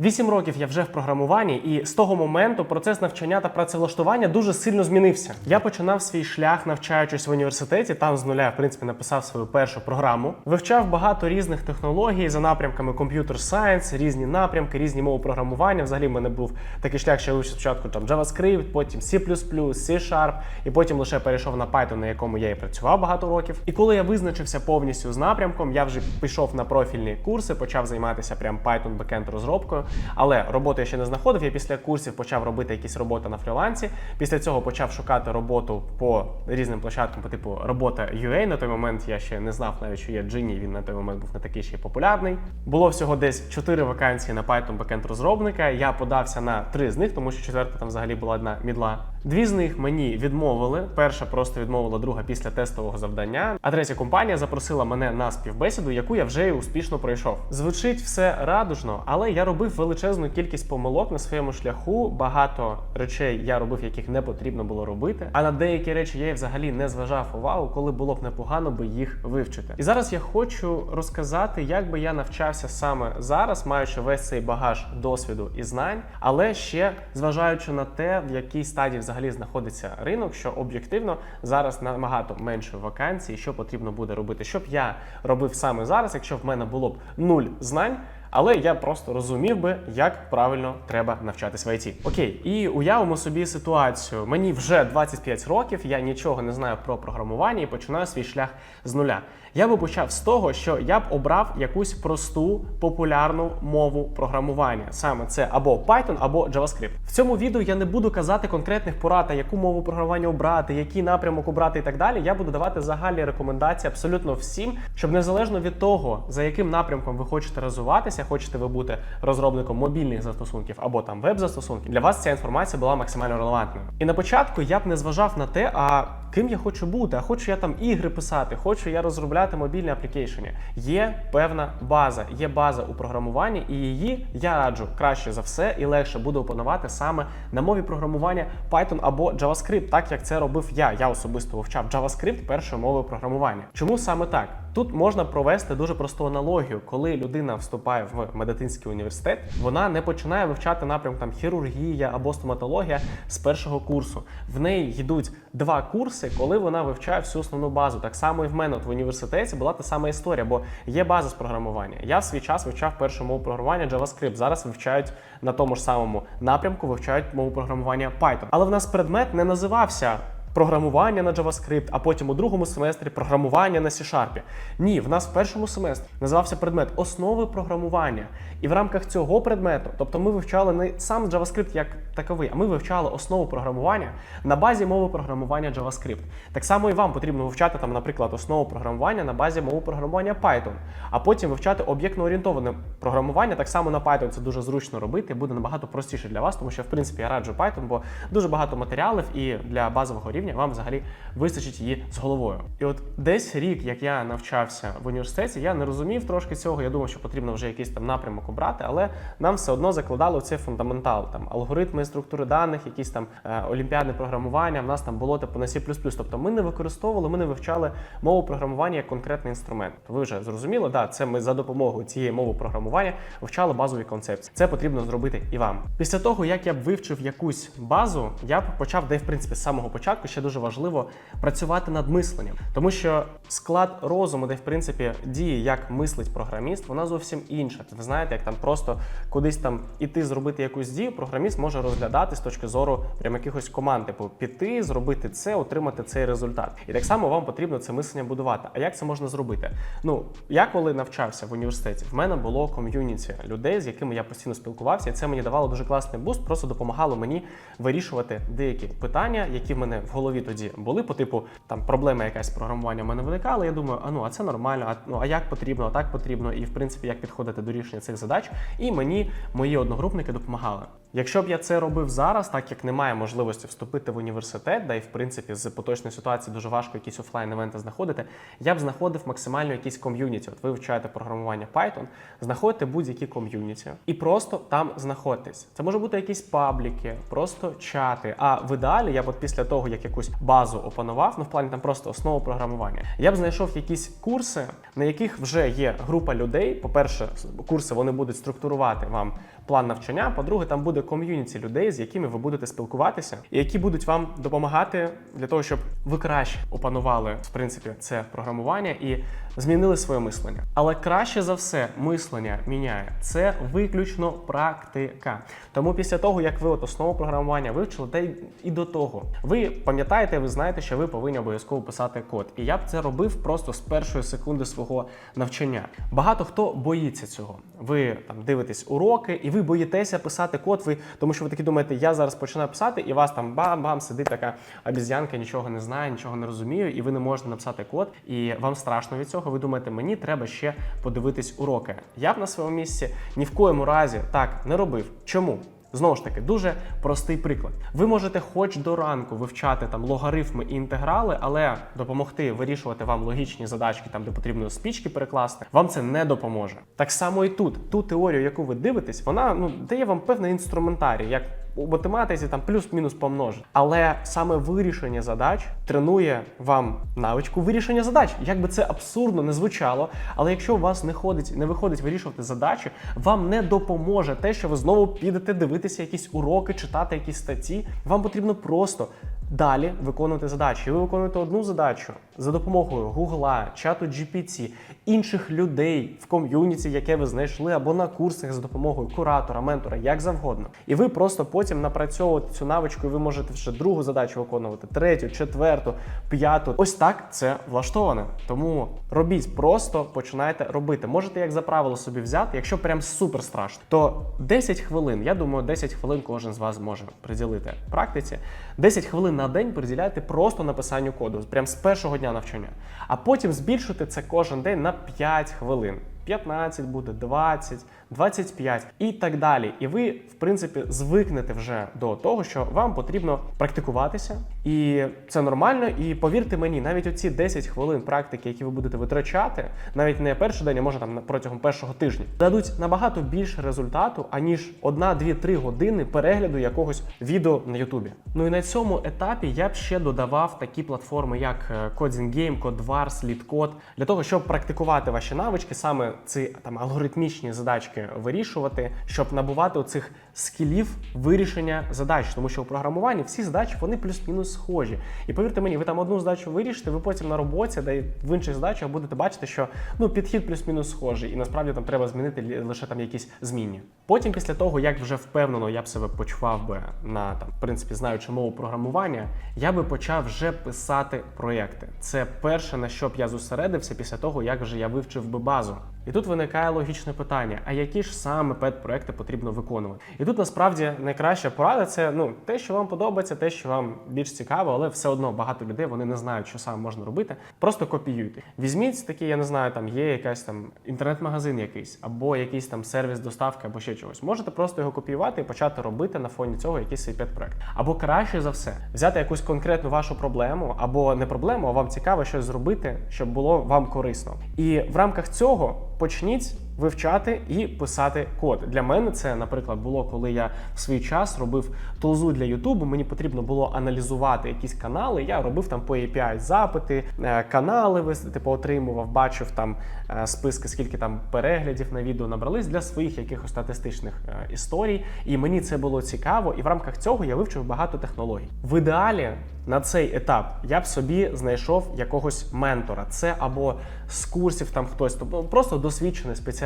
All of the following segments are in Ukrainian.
Вісім років я вже в програмуванні, і з того моменту процес навчання та працевлаштування дуже сильно змінився. Я починав свій шлях, навчаючись в університеті. Там з нуля, в принципі, написав свою першу програму. Вивчав багато різних технологій за напрямками Computer Science, різні напрямки, різні мови програмування. Взагалі, в мене був такий шлях, що я вивчив спочатку там JavaScript, потім C++, C-Sharp, і потім лише перейшов на Python, на якому я і працював багато років. І коли я визначився повністю з напрямком, я вже пішов на профільні курси, почав займатися прям Python backend розробкою. Але роботу я ще не знаходив. Я після курсів почав робити якісь роботи на фрілансі. Після цього почав шукати роботу по різним площадкам, по типу робота UA. На той момент я ще не знав навіть, що є Genie, Він на той момент був не такий ще популярний. Було всього десь 4 вакансії на Python backend розробника. Я подався на три з них, тому що четверта там взагалі була одна мідла. Дві з них мені відмовили. Перша просто відмовила, друга після тестового завдання. А третя компанія запросила мене на співбесіду, яку я вже успішно пройшов. Звучить все радужно, але я робив величезну кількість помилок на своєму шляху. Багато речей я робив, яких не потрібно було робити. А на деякі речі я взагалі не зважав увагу, коли було б непогано би їх вивчити. І зараз я хочу розказати, як би я навчався саме зараз, маючи весь цей багаж досвіду і знань, але ще зважаючи на те, в якій стадії взагалі знаходиться ринок, що об'єктивно зараз набагато менше вакансій, що потрібно буде робити, щоб я робив саме зараз, якщо в мене було б нуль знань. Але я просто розумів би, як правильно треба навчатись в ІТ. Окей, і уявимо собі ситуацію. Мені вже 25 років, я нічого не знаю про програмування і починаю свій шлях з нуля. Я би почав з того, що я б обрав якусь просту популярну мову програмування. Саме це або Python, або JavaScript. В цьому відео я не буду казати конкретних порад, яку мову програмування обрати, який напрямок обрати і так далі. Я буду давати загальні рекомендації абсолютно всім, щоб незалежно від того, за яким напрямком ви хочете розвиватися, хочете ви бути розробником мобільних застосунків або там веб-застосунків, для вас ця інформація була максимально релевантною. І на початку я б не зважав на те, а ким я хочу бути, а хочу я там ігри писати, хочу я розробляти мобільні аплікейшени. Є певна база, є база у програмуванні, і її я раджу краще за все і легше буде опанувати саме на мові програмування Python або JavaScript, так як це робив я. Я особисто вивчав JavaScript першою мовою програмування. Чому саме так? Тут можна провести дуже просту аналогію, коли людина вступає в медицинський університет, вона не починає вивчати напрям там хірургія або стоматологія з першого курсу. В неї йдуть два курси, коли вона вивчає всю основну базу. Так само і в мене от в університеті була та сама історія, бо є база з програмування. Я в свій час вивчав першу мову програмування JavaScript. Зараз вивчають на тому ж самому напрямку, вивчають мову програмування Python. Але в нас предмет не називався програмування на JavaScript, а потім у другому семестрі програмування на C-Sharp. Ні, в нас в першому семестрі називався предмет основи програмування. І в рамках цього предмету, тобто ми вивчали не сам JavaScript як таковий, а ми вивчали основу програмування на базі мови програмування JavaScript. Так само і вам потрібно вивчати там, наприклад, основу програмування на базі мови програмування Python, а потім вивчати об'єктно орієнтоване програмування. Так само на Python це дуже зручно робити, буде набагато простіше для вас, тому що в принципі я раджу Python, бо дуже багато матеріалів і для базового рівня вам взагалі вистачить її з головою. І от десь рік, як я навчався в університеті, я не розумів трошки цього. Я думав, що потрібно вже якийсь там напрямок обрати, але нам все одно закладало цей фундаментал, там алгоритми структури даних, якісь там е, олімпіадне програмування. В нас там було типу на C++. Тобто ми не використовували, ми не вивчали мову програмування як конкретний інструмент. Ви вже зрозуміли, да, це ми за допомогою цієї мови програмування вивчали базові концепції. Це потрібно зробити і вам. Після того, як я б вивчив якусь базу, я б почав, де в принципі з самого початку ще дуже важливо працювати над мисленням, тому що склад розуму, де в принципі діє, як мислить програміст, вона зовсім інша. Ви знаєте, як там просто кудись там іти зробити якусь дію, програміст може розглядати з точки зору прям якихось команд, типу піти, зробити це, отримати цей результат. І так само вам потрібно це мислення будувати. А як це можна зробити? Ну я коли навчався в університеті, в мене було ком'юніті людей, з якими я постійно спілкувався, і це мені давало дуже класний буст, просто допомагало мені вирішувати деякі питання, які в мене в голові тоді були. По типу там проблема якась програмування в мене виникала. Я думаю, а ну а це нормально, а ну а як потрібно, а так потрібно, і в принципі як підходити до рішення цих задач. І мені мої одногрупники допомагали. Якщо б я це робив зараз, так як немає можливості вступити в університет, да і в принципі з поточної ситуації дуже важко якісь офлайн івенти знаходити, я б знаходив максимально якісь ком'юніті. От ви вивчаєте програмування Python, знаходите будь-які ком'юніті і просто там знаходитесь. Це може бути якісь пабліки, просто чати. А в ідеалі я б от після того, як якусь базу опанував, ну в плані там просто основу програмування, я б знайшов якісь курси, на яких вже є група людей. По-перше, курси вони будуть структурувати вам план навчання. По-друге, там буде ком'юніті людей, з якими ви будете спілкуватися, і які будуть вам допомагати для того, щоб ви краще опанували в принципі це програмування і змінили своє мислення. Але краще за все мислення міняє це виключно практика. Тому після того, як ви от основу програмування вивчили, та і до того, ви пам'ятаєте, ви знаєте, що ви повинні обов'язково писати код. І я б це робив просто з першої секунди свого навчання. Багато хто боїться цього. Ви там дивитесь уроки, і ви боїтеся писати код. Ви тому, що ви такі думаєте, я зараз починаю писати, і вас там бам-бам сидить така обіз'янка, нічого не знає, нічого не розумію, і ви не можете написати код, і вам страшно від цього. Ви думаєте, мені треба ще подивитись уроки. Я б на своєму місці ні в коєму разі так не робив. Чому? Знову ж таки, дуже простий приклад. Ви можете хоч до ранку вивчати там логарифми і інтеграли, але допомогти вирішувати вам логічні задачки, там де потрібно спічки перекласти, вам це не допоможе. Так само і тут. Ту теорію, яку ви дивитесь, вона ну дає вам певний інструментарій, як у математиці там плюс-мінус помножити. Але саме вирішення задач тренує вам навичку вирішення задач. Як би це абсурдно не звучало, але якщо у вас не ходить, не виходить вирішувати задачі, вам не допоможе те, що ви знову підете дивитися якісь уроки, читати якісь статті. Вам потрібно просто. Далі виконувати задачі. Ви виконуєте одну задачу за допомогою Гугла, чату GPT, інших людей в ком'юніті, яке ви знайшли, або на курсах за допомогою куратора, ментора, як завгодно. І ви просто потім напрацьовуєте цю навичку, і ви можете вже другу задачу виконувати, третю, четверту, п'яту. Ось так це влаштоване. Тому робіть просто починайте робити. Можете як за правило собі взяти, якщо прям супер страшно, то 10 хвилин. Я думаю, 10 хвилин кожен з вас може приділити практиці. 10 хвилин на день приділяйте просто написанню коду, прям з першого дня навчання. А потім збільшити це кожен день на 5 хвилин. 15 буде, 20, 25 і так далі. І ви, в принципі, звикнете вже до того, що вам потрібно практикуватися, і це нормально. І повірте мені, навіть оці 10 хвилин практики, які ви будете витрачати, навіть не перший день, а може там протягом першого тижня, дадуть набагато більше результату, аніж 1, 2, 3 години перегляду якогось відео на Ютубі. Ну і на цьому етапі я б ще додавав такі платформи, як е, Coding Game, CodeWars, LeetCode, для того, щоб практикувати ваші навички, саме ці там алгоритмічні задачки вирішувати, щоб набувати оцих скілів вирішення задач, тому що у програмуванні всі задачі вони плюс-мінус схожі. І повірте мені, ви там одну задачу вирішите, ви потім на роботі, де в інших задачах будете бачити, що ну підхід плюс-мінус схожий, і насправді там треба змінити лише там якісь змінні. Потім, після того, як вже впевнено я б себе почував би на там, в принципі, знаючи мову програмування, я би почав вже писати проєкти. Це перше на що б я зосередився після того, як вже я вивчив би базу. І тут виникає логічне питання: а які ж саме пет-проекти потрібно виконувати? І тут насправді найкраща порада це ну те, що вам подобається, те, що вам більш цікаво, але все одно багато людей вони не знають, що саме можна робити. Просто копіюйте. Візьміть такі, я не знаю, там є якась там інтернет-магазин якийсь, або якийсь там сервіс доставки, або ще чогось. Можете просто його копіювати і почати робити на фоні цього якийсь свій пет-проект. Або краще за все, взяти якусь конкретну вашу проблему, або не проблему, а вам цікаво щось зробити, щоб було вам корисно. І в рамках цього почніть вивчати і писати код. Для мене це, наприклад, було коли я в свій час робив тулзу для Ютубу. Мені потрібно було аналізувати якісь канали. Я робив там по API запити, е, канали типу, отримував, бачив там е, списки, скільки там переглядів на відео набрались для своїх якихось статистичних е, історій. І мені це було цікаво. І в рамках цього я вивчив багато технологій. В ідеалі на цей етап я б собі знайшов якогось ментора. Це або з курсів там хтось, тобто просто досвідчений спеціаліст.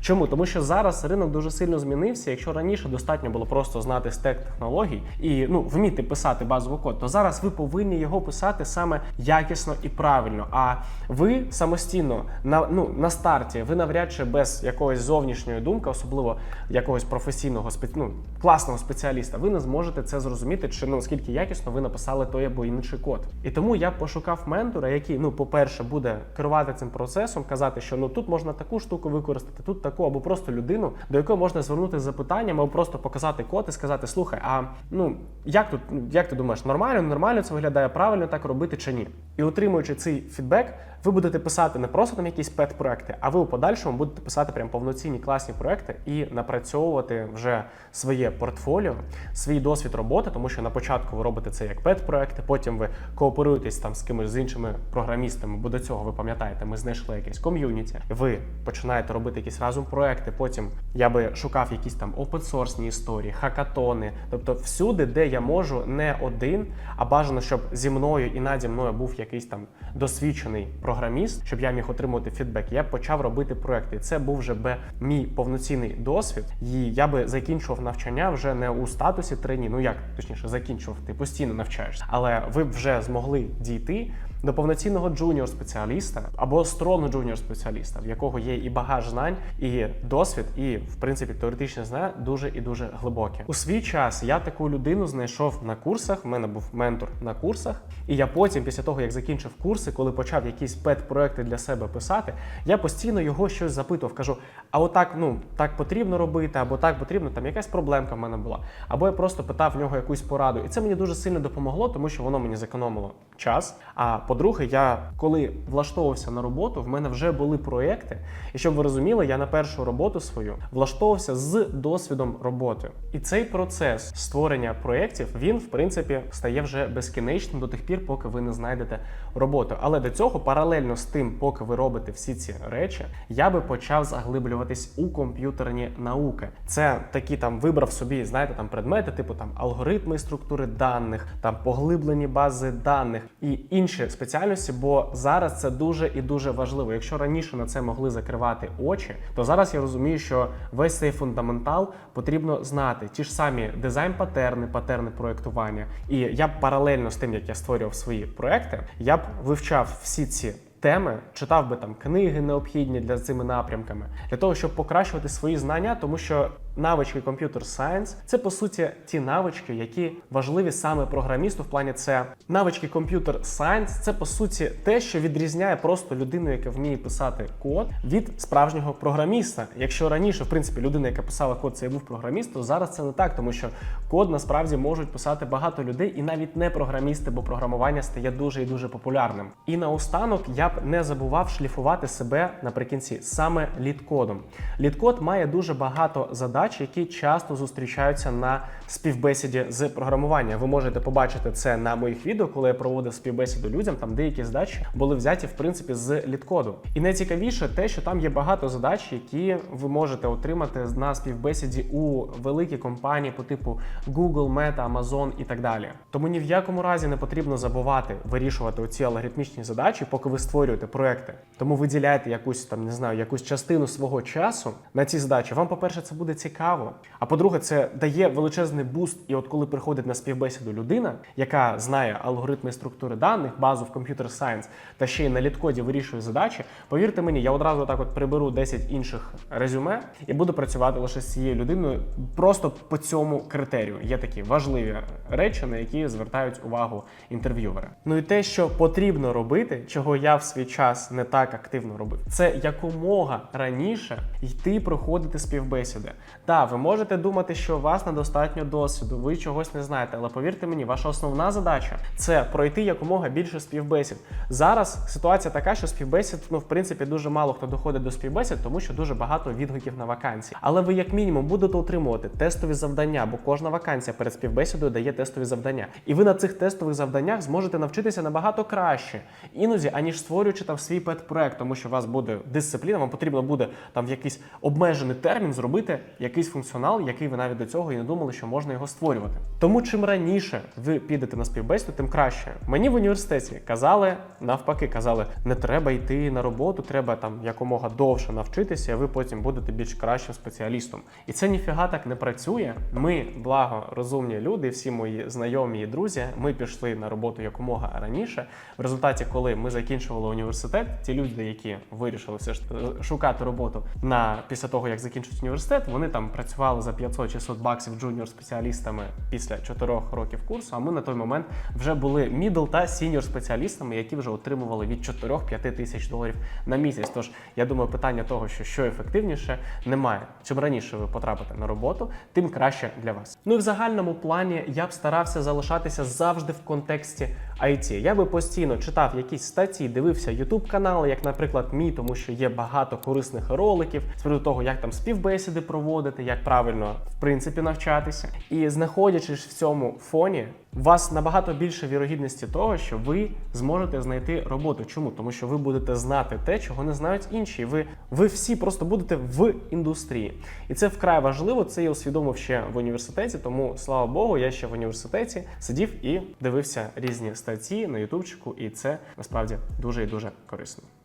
Чому? Тому що зараз ринок дуже сильно змінився. Якщо раніше достатньо було просто знати стек технологій і ну вміти писати базовий код, то зараз ви повинні його писати саме якісно і правильно. А ви самостійно на ну на старті ви навряд чи без якоїсь зовнішньої думки, особливо якогось професійного ну, класного спеціаліста, ви не зможете це зрозуміти, чи ну скільки якісно ви написали той або інший код. І тому я пошукав ментора, який, ну, по-перше, буде керувати цим процесом, казати, що ну тут можна таку штуку використати, тут таку, або просто людину, до якої можна звернути з запитанням, або просто показати код і сказати: слухай, а ну як тут, як ти думаєш, нормально, нормально це виглядає, правильно так робити чи ні? І отримуючи цей фідбек, ви будете писати не просто там якісь пет-проекти, а ви у подальшому будете писати прям повноцінні класні проекти і напрацьовувати вже своє портфоліо, свій досвід роботи, тому що на початку ви робите це як пет-проекти, потім ви кооперуєтесь там з кимось з іншими програмістами, бо до цього ви пам'ятаєте, ми знайшли якесь ком'юніті. Ви починаєте робити якісь разом проекти. Потім я би шукав якісь там опенсорсні історії, хакатони, тобто всюди, де я можу не один, а бажано, щоб зі мною і наді мною був якийсь там досвідчений програміст, щоб я міг отримувати фідбек. Я почав робити проекти. Це був вже би мій повноцінний досвід. І я би закінчував навчання вже не у статусі трені. Ну як точніше, закінчував, ти постійно навчаєшся, але ви б вже змогли дійти. До повноцінного джуніор спеціаліста або стронг джуніор спеціаліста, в якого є і багаж знань, і досвід, і в принципі теоретичне знання дуже і дуже глибоке. У свій час я таку людину знайшов на курсах. В мене був ментор на курсах, і я потім, після того як закінчив курси, коли почав якісь пет-проекти для себе писати, я постійно його щось запитував. Кажу: а отак, ну так потрібно робити, або так потрібно, там якась проблемка в мене була. Або я просто питав в нього якусь пораду, і це мені дуже сильно допомогло, тому що воно мені зекономило час. А по-друге, я коли влаштовувався на роботу, в мене вже були проекти. І щоб ви розуміли, я на першу роботу свою влаштовувався з досвідом роботи. І цей процес створення проєктів, він в принципі стає вже безкінечним до тих пір, поки ви не знайдете роботу. Але до цього, паралельно з тим, поки ви робите всі ці речі, я би почав заглиблюватись у комп'ютерні науки. Це такі там вибрав собі, знаєте, там предмети, типу там алгоритми структури даних, там поглиблені бази даних і інші спеціальності, бо зараз це дуже і дуже важливо. Якщо раніше на це могли закривати очі, то зараз я розумію, що весь цей фундаментал потрібно знати. Ті ж самі дизайн-патерни, патерни проєктування. І я б паралельно з тим, як я створював свої проекти, я б вивчав всі ці. Теми читав би там книги необхідні для цими напрямками для того, щоб покращувати свої знання, тому що навички комп'ютер сайенс це по суті ті навички, які важливі саме програмісту. В плані це навички комп'ютер сайенс. Це по суті те, що відрізняє просто людину, яка вміє писати код, від справжнього програміста. Якщо раніше, в принципі, людина, яка писала код, це і був програміст, то зараз це не так, тому що код насправді можуть писати багато людей, і навіть не програмісти, бо програмування стає дуже і дуже популярним. І наостанок я б не забував шліфувати себе наприкінці саме літкодом. Літкод має дуже багато задач, які часто зустрічаються на співбесіді з програмування. Ви можете побачити це на моїх відео, коли я проводив співбесіду людям. Там деякі задачі були взяті в принципі з літкоду. І найцікавіше те, що там є багато задач, які ви можете отримати на співбесіді у великій компанії по типу Google, Meta, Amazon і так далі. Тому ні в якому разі не потрібно забувати вирішувати оці алгоритмічні задачі, поки ви створюєте проекти. Тому виділяйте якусь там, не знаю, якусь частину свого часу на ці задачі. Вам, по-перше, це буде цікаво. А по-друге, це дає величезний буст. І от коли приходить на співбесіду людина, яка знає алгоритми структури даних, базу в комп'ютер сайенс та ще й на літкоді вирішує задачі, повірте мені, я одразу так от приберу 10 інших резюме і буду працювати лише з цією людиною просто по цьому критерію. Є такі важливі речі, на які звертають увагу інтерв'ювери. Ну і те, що потрібно робити, чого я в свій час не так активно робив, це якомога раніше йти проходити співбесіди. Так, ви можете думати, що вас недостатньо досвіду, ви чогось не знаєте, але повірте мені, ваша основна задача це пройти якомога більше співбесід. Зараз ситуація така, що співбесід, ну в принципі, дуже мало хто доходить до співбесід, тому що дуже багато відгуків на вакансії. Але ви, як мінімум, будете отримувати тестові завдання, бо кожна вакансія перед співбесідою дає тестові завдання. І ви на цих тестових завданнях зможете навчитися набагато краще, іноді, аніж створюючи там свій пет-проект, тому що у вас буде дисципліна, вам потрібно буде там в якийсь обмежений термін зробити якийсь функціонал, який ви навіть до цього і не думали, що можна його створювати. Тому чим раніше ви підете на співбесіду, тим краще. Мені в університеті казали навпаки, казали, не треба йти на роботу, треба там якомога довше навчитися, а ви потім будете більш кращим спеціалістом. І це ніфіга так не працює. Ми, благо, розумні люди, всі мої знайомі і друзі, ми пішли на роботу якомога раніше. В результаті, коли ми закінчували університет, ті люди, які вирішили все ж шукати роботу на після того, як закінчують університет, вони там працювали за 500-600 баксів джуніор спеціалістами після 4 років курсу. А ми на той момент вже були мідл та сіньор спеціалістами, які вже отримували від 4-5 тисяч доларів на місяць. Тож я думаю, питання того, що що ефективніше, немає. Чим раніше ви потрапите на роботу, тим краще для вас. Ну і в загальному плані я б старався залишатися завжди в контексті IT. Я би постійно читав якісь статті, дивився youtube канали, як, наприклад, мій, тому що є багато корисних роликів з приводу того, як там співбесіди проводити, як правильно в принципі навчатися. І знаходячись в цьому фоні, у вас набагато більше вірогідності того, що ви зможете знайти роботу. Чому? Тому що ви будете знати те, чого не знають інші. Ви, ви всі просто будете в індустрії. І це вкрай важливо. Це я усвідомив ще в університеті. Тому слава Богу, я ще в університеті сидів і дивився різні статті на ютубчику, і це насправді дуже і дуже корисно.